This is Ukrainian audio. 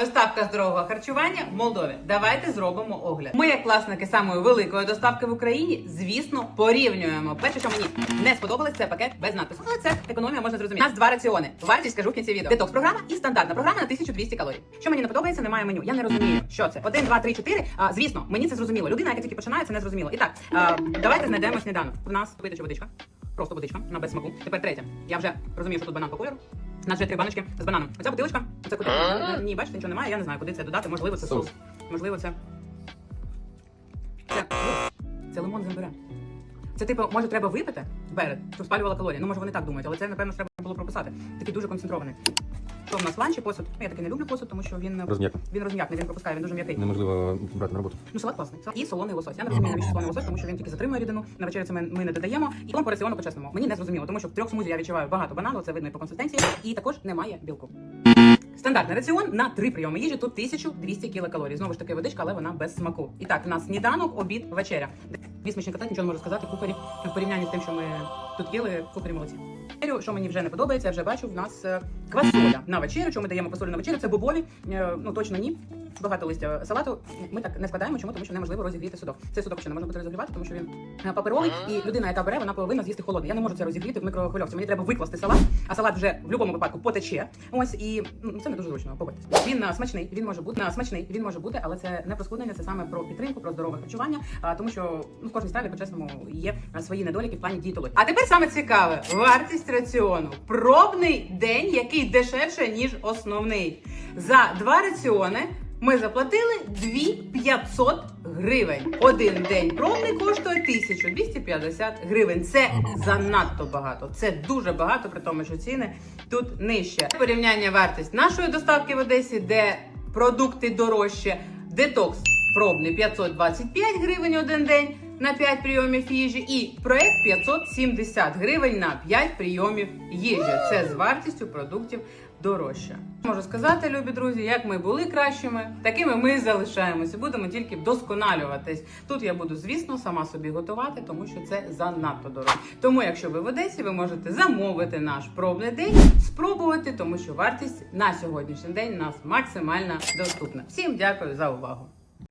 Доставка здорового харчування в Молдові. Давайте зробимо огляд. Ми, як власники самої великої доставки в Україні, звісно, порівнюємо. Перше, що мені не сподобалось, це пакет без надпису. Але це економія можна зрозуміти. У нас два раціони. Вартість скажу в кінці відео. Детокс програма і стандартна програма на 1200 калорій. Що мені не подобається, немає меню. Я не розумію, що це. Один, два, три, чотири. А, звісно, мені це зрозуміло. Людина, яка тільки починає, це не зрозуміло. І так, а, давайте знайдемо сніданок. У нас питоча водичка. Просто водичка, на без смаку. Тепер третє. Я вже розумію, що тут банан по кольору. У нас вже три баночки з бананом. Оця бутилочка, це куди? Ні, бачите, нічого немає. Я не знаю, куди це додати. Можливо, це соус. Соус. Можливо, це. Це, це лимон з імбиря. Це типу, може, треба випити перед, щоб спалювала калорії. Ну, може, вони так думають, але це, напевно, треба було прописати. Такий дуже концентрований. Що в нас ланчі посуд? Ну, я таки не люблю посуд, тому що він Розм'яко. він розм'якний, він пропускає, він дуже м'який. Неможливо брати на роботу. Ну, салат класний. І солоний лосось. Я не розумію, навіщо солоний лосось, тому що він тільки затримує рідину. На вечерю це ми, ми не додаємо. І по раціону по-чесному. Мені не зрозуміло, тому що в трьох смузі я відчуваю багато банану, це видно і по консистенції, і також немає білку. Стандартний раціон на три прийоми їжі. Тут 1200 кілокалорій. Знову ж таки водичка, але вона без смаку. І так, у нас сніданок, обід, вечеря. Дві смачні котлети, нічого не можу сказати. Кухарі в порівнянні з тим, що ми тут їли, кухарі молодці. Що мені вже не подобається, я вже бачу. В нас е, квасоля на вечерю. Чому ми даємо квасолю на вечерю? Це бобові. Е, Ну точно ні. Багато листя салату. Ми так не складаємо. Чому? Тому що неможливо розігріти судок. Цей судок ще не можна буде розігрівати, тому що він е, паперовий, і людина, яка бере, вона повинна з'їсти холодний. Я не можу це розігріти в мікрохвильовці. Мені треба викласти салат, а салат вже в будь-якому випадку потече. Ось і м, це не дуже зручно. Погодьтесь. Він е, смачний, він може бути е, смачний, він може бути, але це не про схуднення, це саме про підтримку, про здорове харчування. А тому, що ну в кожній страві, по-чесному, є е, свої недоліки в плані дієтології. А тепер саме цікаве вартість раціону. Пробний день, який дешевше ніж основний. За два раціони. Ми заплатили 2500 гривень. Один день пробний коштує 1250 гривень. Це занадто багато. Це дуже багато, при тому, що ціни тут нижче. Порівняння вартість нашої доставки в Одесі, де продукти дорожче. Детокс пробний 525 гривень один день на 5 прийомів їжі, і проект 570 гривень на 5 прийомів їжі. Це з вартістю продуктів дорожче. Можу сказати, любі друзі, як ми були кращими, такими ми залишаємося. Будемо тільки вдосконалюватись. Тут я буду, звісно, сама собі готувати, тому що це занадто дорого. Тому, якщо ви в Одесі, ви можете замовити наш пробний день, спробувати, тому що вартість на сьогоднішній день у нас максимально доступна. Всім дякую за увагу.